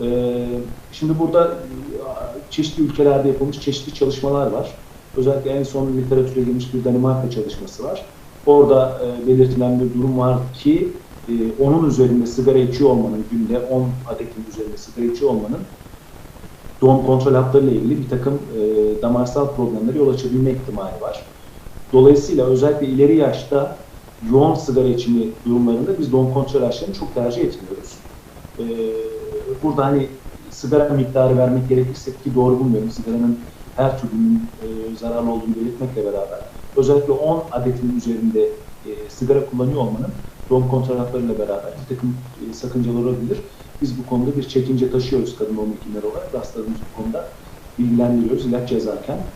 Ee, şimdi burada e, çeşitli ülkelerde yapılmış çeşitli çalışmalar var. Özellikle en son literatüre girmiş bir Danimarka çalışması var. Orada e, belirtilen bir durum var ki e, onun üzerinde sigara içiyor olmanın, günde 10 adetin üzerinde sigara içiyor olmanın doğum kontrol haplarıyla ilgili bir takım e, damarsal problemlere yol açabilme ihtimali var. Dolayısıyla özellikle ileri yaşta yoğun sigara içimi durumlarında biz doğum kontrol ilaçlarını çok tercih etmiyoruz. E, burada hani sigara miktarı vermek gerekirse ki doğru bulmuyorum. Sigaranın her türlünün e, zararlı olduğunu belirtmekle beraber özellikle 10 adetin üzerinde e, sigara kullanıyor olmanın doğum kontrol haplarıyla beraber bir takım e, sakıncaları olabilir. Biz bu konuda bir çekince taşıyoruz kadın doğum hekimleri olarak. Hastalarımız bu konuda bilgilendiriyoruz ilaç yazarken.